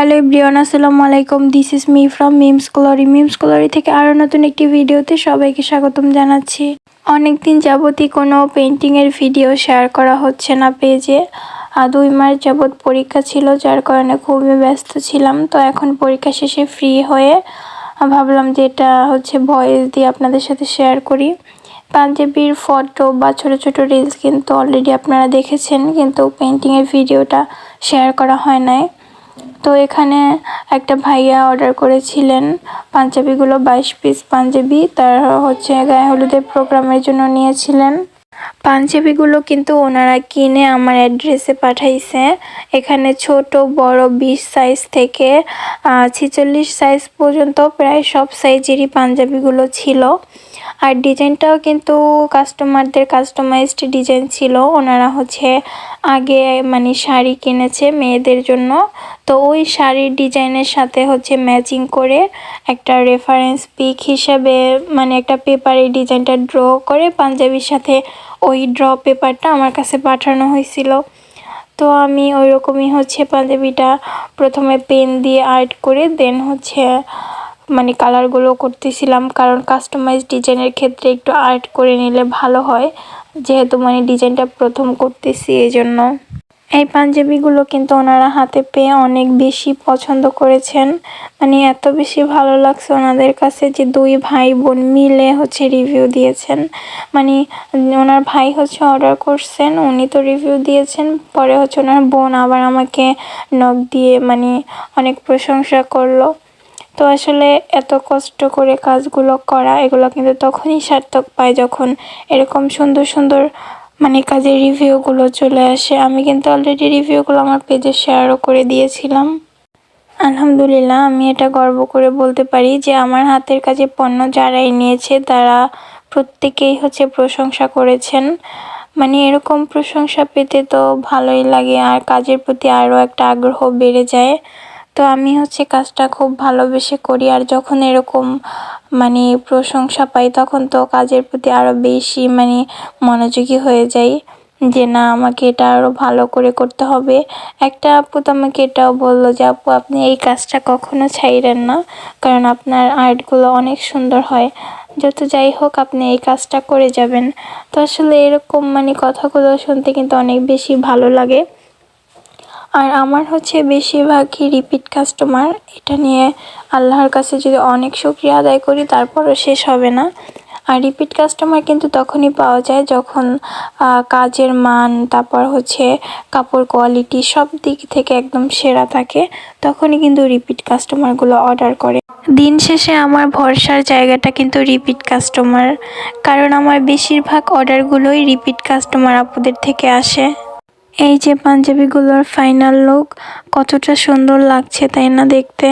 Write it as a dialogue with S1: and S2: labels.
S1: Hello everyone আসসালামু আলাইকুম। This is me from memes glory memes glory থেকে আরও নতুন একটি ভিডিওতে সবাইকে স্বাগতম জানাচ্ছি। অনেকদিন যাবতই কোনো পেন্টিংয়ের ভিডিও শেয়ার করা হচ্ছে না পেজে। আর দুই মাস যাবৎ পরীক্ষা ছিল, যার কারণে খুবই ব্যস্ত ছিলাম। তো এখন পরীক্ষা শেষে ফ্রি হয়ে ভাবলাম যে এটা হচ্ছে ভয়েস দিয়ে আপনাদের সাথে শেয়ার করি। পাঞ্জাবির ফটো বা ছোটো ছোটো রিলস কিন্তু অলরেডি আপনারা দেখেছেন, কিন্তু পেন্টিংয়ের ভিডিওটা শেয়ার করা হয় নাই। তো এখানে একটা ভাইয়া অর্ডার করেছিলেন পাঞ্জাবিগুলো বাইশ পিস পাঞ্জাবি, তার হচ্ছে গায়ে হলুদের প্রোগ্রামের জন্য নিয়েছিলেন। পাঞ্জাবিগুলো কিন্তু ওনারা কিনে আমার অ্যাড্রেসে পাঠাইছে। এখানে ছোট, বড় বিশ সাইজ থেকে ছিচল্লিশ সাইজ পর্যন্ত প্রায় সব সাইজেরই পাঞ্জাবিগুলো ছিল। আর ডিজাইনটাও কিন্তু কাস্টমারদের কাস্টমাইজড ডিজাইন ছিল। ওনারা হচ্ছে আগে মানে শাড়ি কিনেছে মেয়েদের জন্য। তো ওই শাড়ির ডিজাইনের সাথে হচ্ছে ম্যাচিং করে একটা রেফারেন্স পিক হিসাবে মানে একটা পেপারে ডিজাইনটা ড্র করে পাঞ্জাবির সাথে ওই ড্র পেপারটা আমার কাছে পাঠানো হয়েছিল। তো আমি ওই রকমই হচ্ছে পাঞ্জাবিটা প্রথমে পেন দিয়ে আর্ট করে দেন হচ্ছে মানে কালারগুলো করতেছিলাম, কারণ কাস্টমাইজ ডিজাইনের ক্ষেত্রে একটু আর্ট করে নিলে ভালো হয়, যেহেতু মানে ডিজাইনটা প্রথম করতেছি এই জন্য এই পাঞ্জাবিগুলো কিন্তু ওনারা হাতে পেয়ে অনেক বেশি পছন্দ করেছেন। মানে এত বেশি ভালো লাগছে ওনাদের কাছে যে দুই ভাই বোন মিলে হচ্ছে রিভিউ দিয়েছেন। মানে ওনার ভাই হচ্ছে অর্ডার করছেন, উনি তো রিভিউ দিয়েছেন, পরে হচ্ছে ওনার বোন আবার আমাকে নখ দিয়ে মানে অনেক প্রশংসা করল। তো আসলে এত কষ্ট করে কাজগুলো করা, এগুলো কিন্তু তখনই সার্থক পায় যখন এরকম সুন্দর সুন্দর মানে কাজের রিভিউগুলো চলে আসে। আমি কিন্তু অলরেডি রিভিউগুলো আমার পেজে শেয়ারও করে দিয়েছিলাম। আলহামদুলিল্লাহ, আমি এটা গর্ব করে বলতে পারি যে আমার হাতের কাজে পণ্য যারাই নিয়েছে তারা প্রত্যেকেই হচ্ছে প্রশংসা করেছেন। মানে এরকম প্রশংসা পেতে তো ভালোই লাগে, আর কাজের প্রতি আরও একটা আগ্রহ বেড়ে যায়। তো আমি হচ্ছে কাজটা খুব ভালোবেসে করি। আর যখন এরকম মানে প্রশংসা পাই, তখন তো কাজের প্রতি আরও বেশি মানে মনোযোগী হয়ে যাই যে, না, আমাকে এটা আরও ভালো করে করতে হবে। একটা আপু তো আমাকে এটাও বলল যে, আপু, আপনি এই কাজটা কখনো ছাইরেন না। কারণ আপনার আর্টগুলো অনেক সুন্দর হয়। যত যাই হোক, আপনি এই কাজটা করে যাবেন। তো আসলে এরকম মানে কথাগুলো শুনতে কিন্তু অনেক বেশি ভালো লাগে। আর আমার হচ্ছে বেশিরভাগই রিপিট কাস্টমার এটা নিয়ে আল্লাহর কাছে যদি অনেক শুক্রিয়া আদায় করি, তারপরও শেষ হবে না। আর রিপিট কাস্টমার কিন্তু তখনই পাওয়া যায় যখন কাজের মান, তারপর হচ্ছে কাপড় কোয়ালিটি সব দিক থেকে একদম সেরা থাকে, তখনই কিন্তু রিপিট কাস্টমারগুলো অর্ডার করে। দিন শেষে আমার ভরসার জায়গাটা কিন্তু রিপিট কাস্টমার কারণ আমার বেশিরভাগ অর্ডারগুলোই রিপিট কাস্টমার আপুদের থেকে আসে। এই যে পাঞ্জাবিগুলোর ফাইনাল লুক কতটা সুন্দর লাগছে তাই না দেখতে?